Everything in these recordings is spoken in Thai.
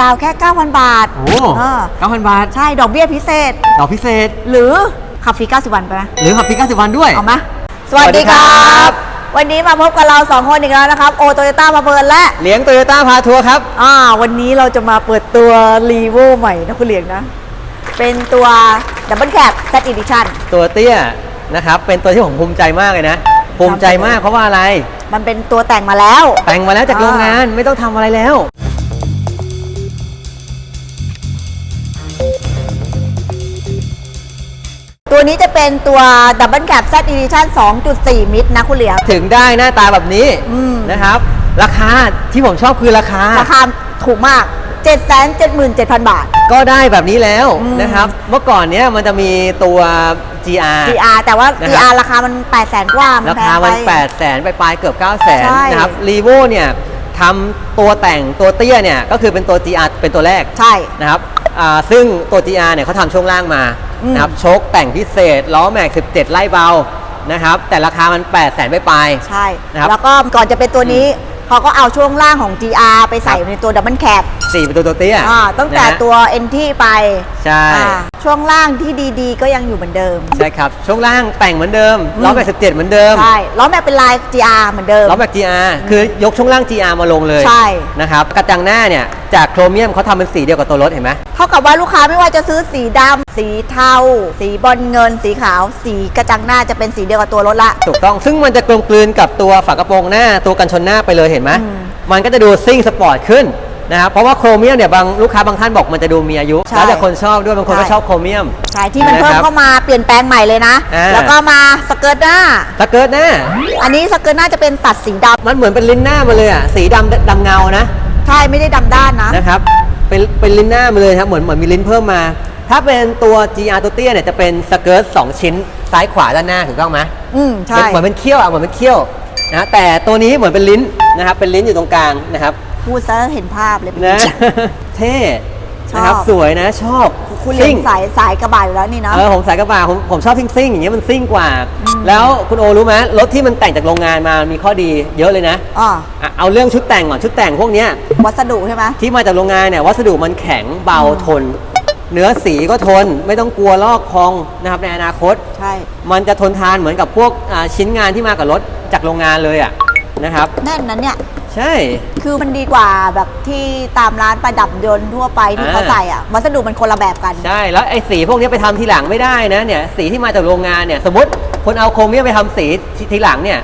ดาวแค่ 9,000 บาทโอ้เออเก้าพันบาท ใช่ ดอกเบี้ยพิเศษ ดอกพิเศษ หรือขับฟรี 90 วันไปไหมหรือขับฟรี90 วันด้วย เอาไหมสวัสดีครัสวัสดีครับบวันนี้มาพบกับเรา 2 คนอีกแล้วนะครับ โอโตโยต้ามาเบิร์นและ เลี้ยงโตโยต้าพาทัวร์ครับ อ่า วันนี้เราจะมาเปิดตัวรีโวใหม่นะคุณเหลียงนะ เป็นตัวดับเบิลแคปแซดอีดิชั่น ตัวเตี้ยนะครับ เป็นตัวที่ผมภูมิใจมากเลยนะ ภูมิใจมากเพราะว่าอะไร มันเป็นตัวแต่งมาแล้ว แต่งมาแล้วจากอ่าโรงงานไม่ต้องทำอะไรแล้ว ตัวนี้จะเป็นตัวดับเบิลแคปแซดอีดิชั่น2.4 มิตรนะคุณเหลียง ถึงได้หน้าตาแบบนี้อืม นะครับ ราคาที่ผมชอบคือราคา ราคาถูกมาก 777,000 บาท ก็ได้แบบนี้แล้วอืม นะครับ เมื่อก่อนเนี้ยมันจะมีตัว GR GR แต่ว่า นะครับ GR ราคามัน 800,000กว่ามันราแพคางไปมัน8 0 0แสนไปปลายๆเกือบ 9 0 0แสนใช่ นะครับรีโวเนี่ยทำตัวแต่งตัวเตี้ยเนี่ย ก็คือเป็นตัว GR เป็นตัวแรกใช่ นะครับอ่าซึ่งตัว GR เนี่ยเขาทำช่วงล่างมาอืม นะครับโชคแต่งพิเศษล้อแม็ก 17 ไล่เบานะครับ แต่ราคามัน8 0 0แสนไปปลายใช่นะครับแล้วก็ก่อนจะเป็นตัวนี้เขาก็เอาช่วงล่างของ GR ไปใส่ในตัวดับเบิลแคปๆสี่เป็นตัวตัวเตี้ยอ่าตั้งแต่นะฮะตัว NT ไป ใช่อ่า ช่วงล่างที่ดีๆ ก็ยังอยู่เหมือนเดิม ใช่ครับ ช่วงล่างแต่งเหมือนเดิมล้อแม็ก17เหมือนเดิม ใช่ล้อแม็กเป็นลาย GR เหมือนเดิมล้อแม็ก GR คือยกช่วงล่าง GR มาลงเลยใช่นะครับกระจังหน้าเนี่ยจากโครเมียมเขาทำเป็นสีเดียวกับตัวรถเห็นไหมเท่ากับว่าลูกค้าไม่ว่าจะซื้อสีดำสีเทา สีบอลเงิน สีขาว สีกระจังหน้าจะเป็นสีเดียวกับตัวรถละ ถูกต้องซึ่งมันจะกลมกลืนกับตัวฝากระโปรงหน้าตัวกันชนหน้าไปเลยเห็นไหมอืมมันก็จะดูซิ่งสปอร์ตขึ้น นะครับเพราะว่าโครเมียมเนี่ยบางลูกค้าบางท่านบอกมันจะดูมีอายุ ใช่แล้วแต่คนชอบด้วยบางคนก็ใช่ ชอบโครเมียม ใช่ที่มันเพิ่มนะครับเข้ามาเปลี่ยนแปลงใหม่เลยนะ อ่า แล้วก็มาสเกิร์ตหน้า สเกิร์ตหน้าอันนี้สเกิร์ตหน้าจะเป็นตัดสีดมันเหมือนเป็นลิ้นหน้ามาเลยอะสีดำดำเงานะำใช่ไม่ได้ดำด้านนะ นะครับเป็นเป็นลิ้นหน้ามาเลยครับเหมือนเหมือนมีลิ้นเพิ่มมา ถ้าเป็นตัว GR ตัวเตี้ยเนี่ยจะเป็นสเกิร์ตสองชิ้นซ้ายขวาด้านหน้าถูกต้องไหม อืมใช่เป็นเหมือนเป็นเขี้ยวอะเหมือนเป็นเขี้ยวนะแต่ตัวนี้เหมือนเป็นลิ้นนะครับเป็นลิ้นอยู่ตรงกลางนะครับ พูดซะเห็นภาพเลยนะ เท่ชอบนะครับสวยนะชอบคุณเลี้ยซิ่งสายสายกระบะอยู่แล้วนี่เนาะเออผมสายกระบะผมผมชอบซิ่งซิ่งๆอย่างเงี้ยมันซิ่งกว่าอืมแล้วคุณโอรู้ไหมรถที่มันแต่งจากโรงงานมามีข้อดีเยอะเลยนะอ๋ออะเอาเรื่องชุดแต่งก่อนชุดแต่งพวกเนี้ยวัสดุใช่ไหมที่มาจากโรงงานเนี่ยวัสดุมันแข็งเบาอืมทน เนื้อสีก็ทนไม่ต้องกลัวลอกคองนะครับในอนาคต ใช่ มันจะทนทานเหมือนกับพวกอ่าชิ้นงานที่มากับรถจากโรงงานเลยอะ นะครับ แน่นนั้นเนี่ย ใช่ คือมันดีกว่าแบบที่ตามร้านประดับยนต์ทั่วไปที่อ่าเขาใส่อะวัสดุมันคนละแบบกันใช่แล้วไอ้สีพวกนี้ไปทำทีหลังไม่ได้นะเนี่ยสีที่มาจากโรงงานเนี่ยสมมติคนเอาโครเมียมไปทำสีทีทีหลังเนี่ย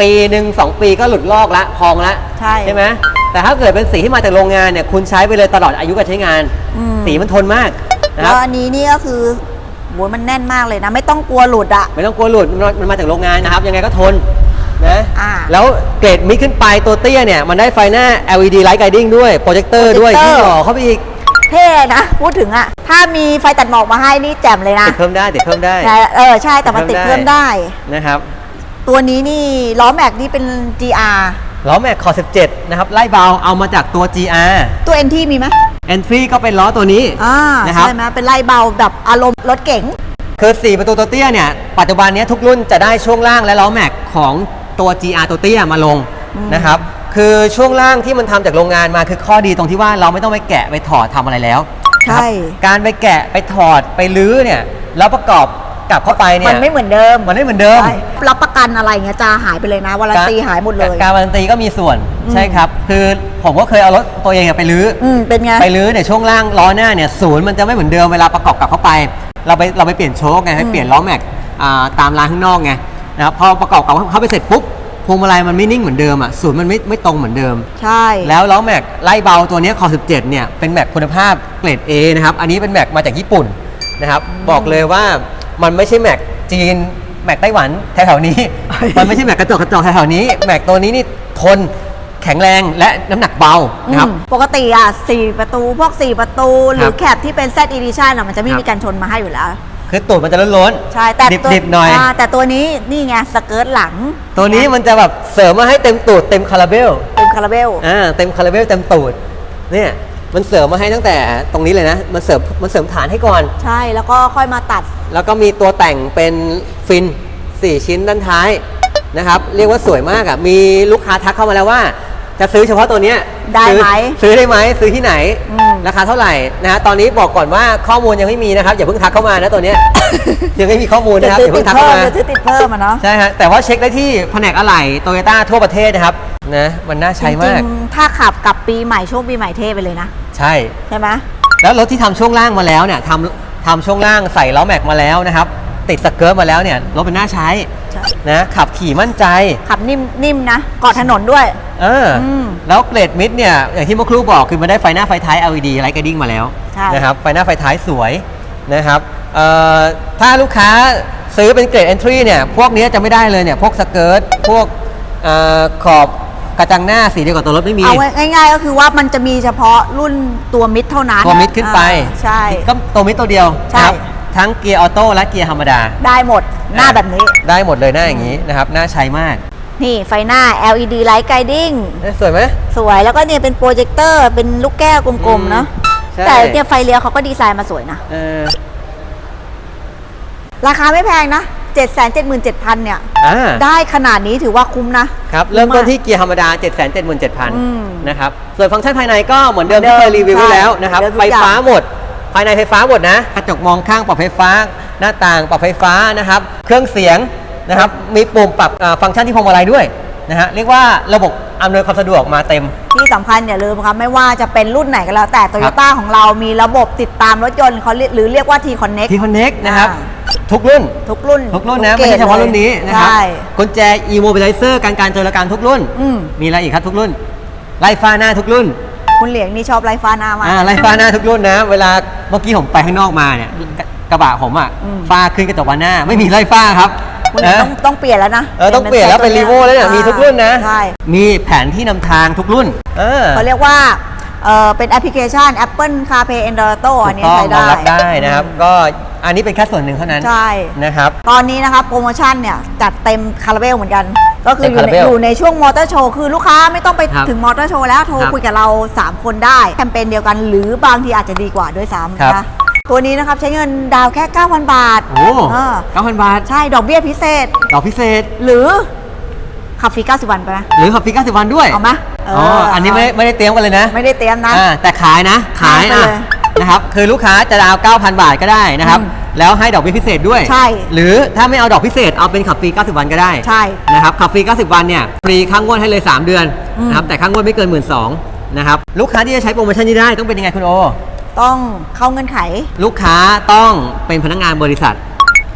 ปีหนึ่งสองปีก็หลุดลอกละพองละใช่ใช่ไหมแต่ถ้าเกิดเป็นสีที่มาจากโรงงานเนี่ยคุณใช้ไปเลยตลอดอายุการใช้งานอืมสีมันทนมากนะคแล้รับวอันนี้นี่ก็คือโหมันแน่นมากเลยนะ ไม่ต้องกลัวหลุดอะไม่ต้องกลัวหลุดมันมันมาจากโรงงานนะครับ ยังไงก็ทน นะอ่า แล้วเกรดมิดขึ้นไปตัวเตี้ยเนี่ย มันได้ไฟหน้า LED light guiding ด้วยโปรเจคเตอร์ด้วย Projector ที่หล่อเข้าไปอีกเท่นะ พูดถึงอะถ้ามีไฟตัดหมอกมาให้นี่แจ่มเลยนะติดเพิ่มได้ติดเพิ่มได้ แต่เออใช่แต่มันติดเพิ่เพิ่มมได้ได้ นะครับตัวนี้นี่ล้อแม็กนี่เป็น GR ล้อแม็กคอ17 นะครับ ไล่เบาเอามาจากตัว GR ตัว NT มีไหม Entry ก็เป็นล้อตัวนี้ อ่านะครับ ใช่ไหมเป็นไล่เบาแบบอารมณ์รถเก๋ง คือ 4 ประตูตัวเตี้ยเนี่ย ปัจจุบันเนี้ยทุกรุ่นจะได้ช่วงล่างและล้อแม็กของ ตัว GR ตัวเตี้ยมาลงอืมนะครับคือช่วงล่างที่มันทำจากโรงงานมาคือข้อดีตรงที่ว่าเราไม่ต้องไปแกะไปถอดทำอะไรแล้วใช่นะครับการไปแกะไปถอดไปลื้อเนี่ยแล้วประกอบกลับเข้าไปเนี่ยมันไม่เหมือนเดิมมันไม่เหมือนเดิมใช่รับประกันอะไรเงี้ยจะหายไปเลยนะวารันตีหายหมดเลย การการันตีก็มีส่วนอืมใช่ครับ คือผมก็เคยเอารถตัวเองอะไปลื้ออืมเป็นไงไปลื้อเนี่ยช่วงล่างล้อหน้าเนี่ยศูนย์มันจะไม่เหมือนเดิมเวลาประกอบกลับเข้าไป เราไปเราไปเปลี่ยนโชคไงให้อืมเปลี่ยนล้อแม็กอ่าตามร้านข้างนอกไง นะครับพอประกอบกลับเข้าไปเสร็จปุ๊บพวงมาลัยมันไม่นิ่งเหมือนเดิมอะศูนย์มันไม่ไม่ตรงเหมือนเดิม ใช่ แล้วล้อแม็กไล่เบาตัวเนี้ยคอ17เนี่ยเป็นแม็กคุณภาพเกรด A นะครับอันนี้เป็นแม็กมาจากญี่ปุ่นนะครับบอกเลยว่ามันไม่ใช่แม็กจีนแม็กไต้หวันแถวๆนี้ มันไม่ใช่แม็กกระจกกระจกแถวๆนี้แม็กตัวนี้นี่ทนแข็งแรงและน้ำหนักเบานะครับอืมปกติอะสี่ประตู พวก 4 ประตู หรือครับแคปที่เป็น Z Edition อะมันจะไม่ครับมีการชนมาให้อยู่แล้ว คือตูดมันจะล้นๆใช่แต่ตัวดิบๆหน่อยาแต่ตัวนี้นี่ไงสเกิร์ตหลังตัวนี้มันจะแบบเสริมมาให้เต็มตูดเต็มคาราเบลเป็นคาราเบล อ่าเต็มคาราเบลเต็มตูดเนี่ยมันเสริมมาให้ตั้งแต่ตรงนี้เลยนะ มันเสริมมันเสริมฐานให้ก่อน ใช่แล้วก็ค่อยมาตัดแล้วก็มีตัวแต่งเป็นฟิน 4 ชิ้นด้านท้ายนะครับ เรียกว่าสวยมากอะ่ะมีลูกค้าทักเข้ามาแล้วว่า จะซื้อเฉพาะตัวเนี้ยได้ไหมซื้อซื้อได้ไหมซื้อที่ไหน อืม ราคาเท่าไหร่นะฮะตอนนี้บอกก่อนว่าข้อมูลยังไม่มีนะครับอย่าเพิ่งทักเข้ามานะตัวเนี้ย ยังไม่มีข้อมูลจะนะครับซื้ออย่าติเพิ่ดงทักเพิ่เข้ามมาจะซื้อติดเพิ่มอะเนาะใช่ฮะแต่ว่าเช็คได้ที่แผนกอะไหล่โตโยต้าทั่วประเทศนะครับนะมันน่าใช้จมาริก งๆถ้าขับกับปีใหม่ช่วงปีใหม่เท่ไปเลยนะ ใช่ ใช่ไหม แล้วรถที่ทำช่วงล่างมาแล้วเนี่ยทำทำช่วงล่างใส่ล้อแม็กมาแล้วนะครับ ติดสเกิร์ตมาแล้วเนี่ยรถเป็นน่าใช้ใช่นะขับขี่มั่นใจ ขับนิ่มนิ่มนะเกาะถนนด้วย เอออมแล้วเกรดมิดเนี่ยอย่างที่เมื่อครู่บอกคือมันได้ไฟหน้าไฟท้าย LED ไลท์กระดิ้งมาแล้วใช่นะครับไฟหน้าไฟท้ายสวยนะครับเอ่อถ้าลูกค้าซื้อเป็นเกรด Entry เนี่ยพวกเนี้ยจะไม่ได้เลยเนี่ยพวกสเกิร์ตพวกเอ่อขอบกระจังหน้าสีเดียวกับตัวรถไม่มี เอาง่ายๆก็คือว่ามันจะมีเฉพาะรุ่นตัวมิดเท่านั้น ตัวมิดขึ้นไปอ่าใช่ก็ตัวมิดตัวเดียวใช่นะครับ ทั้งเกียร์ออโต้และเกียร์ธรรมดา ได้หมดหน้าแบบนี้ ได้หมดเลยหน้าอย่างนี้นะครับน่าใช้มาก นี่ไฟหน้า LED Light Guiding เอ๊ะสวยไหม สวยแล้วก็เนี่ยเป็นโปรเจคเตอร์เป็นลูกแก้วกลมๆเนาะใช่ แต่เนี่ยไฟเลี้ยวเขาก็ดีไซน์มาสวยนะ เออราคาไม่แพงนะ 7 7 7 0 0 0 เนี่ย อ่าได้ขนาดนี้ถือว่าคุ้มนะ ครับ เริ่มต้นมากที่เกียร์ธรรมดา 7 7 7 7อืม0นะครับส่วนฟังก์ชันภายในก็เหมือนเดิมเหมือนที่เดิเคมยรีวิวไว้ใช่แล้วนะครับเหมือนเดิมทุไฟกอย่าง ฟ้าหมด ภายในไฟฟ้าหมดนะกระจกมองข้างปรับไฟฟ้า หน้าต่างปรับไฟฟ้านะครับ เครื่องเสียงนะครับ มีปุ่มปรับอ่าฟังก์ชันที่พวงมาลัยด้วยนะฮะเรียกว่าระบบอำนวยความสะดวกมาเต็ม ที่สำคัญอย่าลืมครับไม่ว่าจะเป็นรุ่นไหนก็แล้ว แต่โตโยต้าของเรามีระบบติดตามรถยนต์เขาเรียกหรือเรียกว่า T Connect ที่คอนเน็กนะครับอ่ทุกรุ่น ทุกรุ่น ทุกรุ่นนะกไม่รใช่ดเฉพาะลยรุ่นนี้นะครับใช่กุญแจ e-mobilizer การการโจรกรรมทุกรุ่นอืมมีอะไรอีกครับทุกรุ่น ไล่ฟ้าหน้าทุกรุ่น คุณเหลียงนี่ชอบไลฟ์ฟ้าหน้ามาก อ่าไล่ฟ้าหน้าทุกรุ่นนะ เวลาเมื่อกี้ผมไปข้างนอกมาเนี่ยกระกระบะผมอะอืม ฟ้าขึ้นกระจกบานหน้า ไม่มีไล่ฟ้าครับคุณเหลียงนะต้องต้องเปลี่ยนแล้วนะเออต้องเปลี่ยนแล้วเป็นรีโวแล้วเนี่ยมีทุกรุ่นนะใช่มีแผนที่นำทางทุกรุ่น เออ เขาเรียกว่าเออเป็นแอปพลิเคชัน Apple CarPlay Android Auto อันนี้ถูกใช้ต้องรได้ องรับได้นะครับ ก็ อันนี้เป็นแค่ส่วนหนึ่งเท่านั้นใช่ นะครับ ตอนนี้นะครับโปรโมชั่นเนี่ยจัดเต็มคาราเบลเหมือนกัน ก็คืออยู่ในเต็มคาราเบลอยู่ในช่วงมอเตอร์โชว์คือลูกค้าไม่ต้องไปครับถึงมอเตอร์โชว์แล้วโทรครับคุยกับเรา 3 คนได้แคมเปญเดียวกัน หรือบางทีอาจจะดีกว่าด้วยซ้ำครับนะตัวนี้นะครับใช้เงินดาวน์แค่ 9,000 บาทโอ้เออเก้าพันบาท ใช่ดอกเบี้ยพิเศษ ดอกพิเศษ หรือขับฟรี 90 วันไปไหมหรือขับฟรี90 วันด้วยเอาไหมเอ๋ออันนี้ไม่ไม่ได้เตรียมกันเลยนะ ไม่ได้เตรียมนะ อ่าแต่ขายนะ ขายขายไปอะเลย นะครับคือลูกค้าจะดาวน์9,000 บาทก็ได้นะครับ อืมแล้วให้ดอกเบี้ยพิเศษด้วย ใช่ หรือถ้าไม่เอาดอกพิเศษเอาเป็นขับฟรี 90 วันก็ได้ใช่ นะครับขับฟรี 90 วันเนี่ยฟรีค่างวดให้เลย 3 เดือนอืม นะครับแต่ค่างวดไม่เกิน 1 2ื่นนะครับลูกค้าที่จะใช้โปรโมชั่นนี้ได้ต้องเป็นยังไงคุณโอ ต้องเข้าเงื่อนไขลูกค้าต้องเป็นพนักงานบริษัท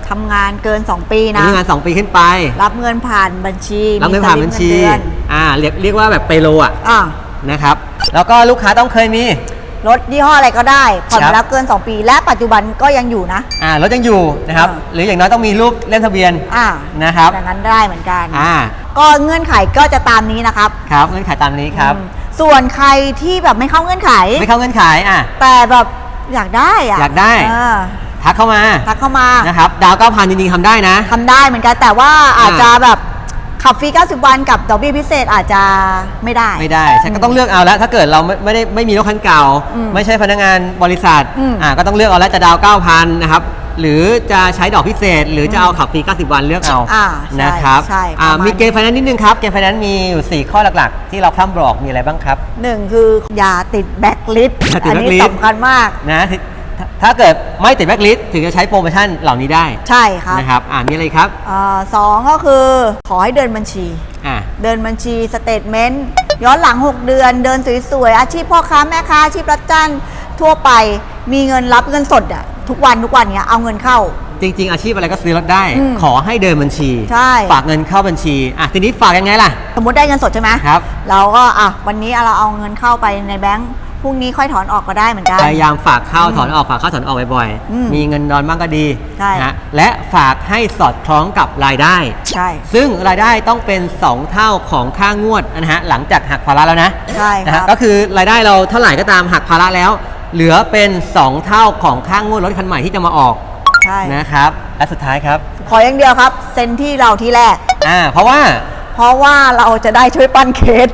ทำงานเกิน 2 ปีพนะนักงาน 2 ปีขึ้นไปรับเงินผ่านบัญชีรับเงินผ่านบัญชีมีสลิปเงินเดือนอ่าเรียกเรียกว่าแบบเปโลอะ อะนะครับ แล้วก็ลูกค้าต้องเคยมี รถยี่ห้ออะไรก็ได้ผ่อนครับมาแล้วเกิน 2 ปี และปัจจุบันก็ยังอยู่นะ อ่ารถยังอยู่นะครับอ่าหรืออย่างน้อยต้องมีรูปเล่มทะเบียนอ่านะครับดังนั้นได้เหมือนกันอ่าก็เงื่อนไขก็จะตามนี้นะครับ ครับเงื่อนไขตามนี้ครับอืมส่วนใครที่แบบไม่เข้าเงื่อนไข ไม่เข้าเงื่อนไขอะแต่แบบอยากได้อะอยากได้เออทักเข้ามาทักเข้ามานะครับดาวเก้าพันจริงๆทำได้นะทำได้เหมือนกันแต่ว่าอาจอ่าจะแบบ ขับฟรี 90 วันกับดอกเบี้ยพิเศษอาจจะไม่ได้ ไม่ได้ใช่ก็ต้องเลือกเอาแล้วถ้าเกิดเราไม่ไม่ได้ไม่มีรถคันเก่า อืมไม่ใช่พนักงานบริษัทอืม อ่าก็ต้องเลือกเอาแล้วจะดาวเก้าพันนะครับหรือจะใช้ดอกพิเศษ หรือจะเอาขับฟรี 90 วันเลือกเอาอ่าใช่นะครับใช่อ่าประมาณมีเกณฑ์ไฟแนนซ์นิดนึงครับเกณฑ์ไฟแนนซ์มีอยู่ 4 ข้อหลักๆ ที่เราพร่ำบอกมีอะไรบ้างครับ หนึ่งคืออย่าติดแบ็คลิสต์อย่าติดอันนี้ blacklist สำคัญมาก นะ ถ้าถ้าเกิดไม่ติดแบ็คลิสต์ถึงจะใช้โปรโมชั่นเหล่านี้ได้ใช่ครับนะครับอ่ามีอะไรครับอ่าสองก็คือขอให้เดินบัญชี อ่า เดินบัญชีสเตทเมนต์ย้อนหลัง 6 เดือน เดินสวยๆอาชีพพ่อค้าแม่ค้าอาชีพรับจ้างทั่วไปมีเงินรับเงินสดอะทุกวันทุกวันเนี้ยเอาเงินเข้า จริง ๆ อาชีพอะไรก็ซื้อรถได้ อืมขอให้เดินบัญชี ใช่ ฝากเงินเข้าบัญชีอะทีนี้ฝากยังไงล่ะ สมมติได้เงินสดใช่ไหมครับ เราก็อะวันนี้เราเอาเงินเข้าไปในแบงค์ พรุ่งนี้ค่อยถอนออกก็ได้เหมือนกัน พยายามฝากเข้าถอนออกฝากเข้าถอนออกบ่อยอืมๆ มีเงินดอนบ้างก็ดีใช่ นะฮะและฝากให้สอดคล้องกับรายได้ ใช่ ซึ่งรายได้ต้องเป็น 2 เท่าของค่างวดนะฮะหลังจากหักภาระแล้วนะใช่นะคฮะรับก็คือรายได้เราเท่าไหร่ก็ตามหักภาระแล้ว เหลือเป็น 2 เท่าของค่างวดรถคันใหม่ที่จะมาออกใช่ นะครับและสุดท้ายครับขออย่างเดียวครับ เซ็นที่เราที่แรก อ่าเพราะว่า เพราะว่าเราจะได้ช่วยปั้นเคส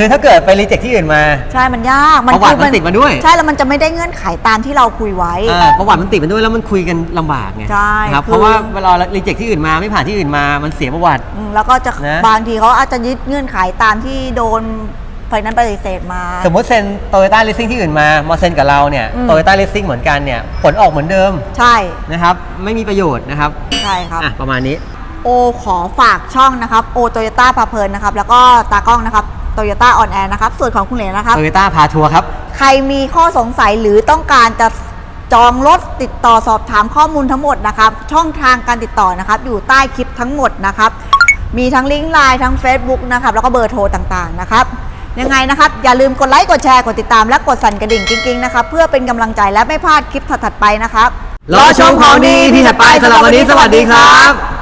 คือถ้าเกิดไปรีเจ็คที่อื่นมา ใช่มันยากประวัติคือมันติดมาด้วย ใช่แล้วมันจะไม่ได้เงื่อนไขตามที่เราคุยไว้อ่าประวัติมันติดมาด้วยแล้วมันคุยกันลำบากไงใช่นะครับคือเพราะว่าเวลารีเจ็คที่อื่นมาไม่ผ่านที่อื่นมามันเสียประวัติอืมแล้วก็จะนะบางทีเขาอาจจะยึดเงื่อนไขตามที่โดนไฟนั้นปฏิเสธมา สมมติเซ็นโตโยต้าเลสซิ่งที่อื่นมา มาเซ็นกับเราเนี่ยอืมโตโยต้าเลสซิ่งเหมือนกันเนี่ยผลออกเหมือนเดิม ใช่นะครับไม่มีประโยชน์นะครับใช่ครับอะประมาณนี้ โอขอฝากช่องนะครับโอโตโยต้าพาเพลินนะครับ แล้วก็ตากล้องนะครับโตโยต้าออนแอร์นะครับ ส่วนของคุณเหลนนะครับ โตโยต้าพาทัวร์ครับ ใครมีข้อสงสัยหรือต้องการจะจองรถติดต่อสอบถามข้อมูลทั้งหมดนะครับ ช่องทางการติดต่อนะครับ อยู่ใต้คลิปทั้งหมดนะครับ มีทั้งลิงก์ไลน์ทั้ง Facebook นะครับ แล้วก็เบอร์โทรต่างๆนะครับยังไงนะครับ อย่าลืมกดไลค์ กดแชร์ กดติดตาม และกดสั่นกระดิ่งจริงๆนะครับ เพื่อเป็นกำลังใจและไม่พลาดคลิปถัดๆไปนะครับ รอชมของดีที่ถัดไปสำหรับวันนี้สวัสดีครับ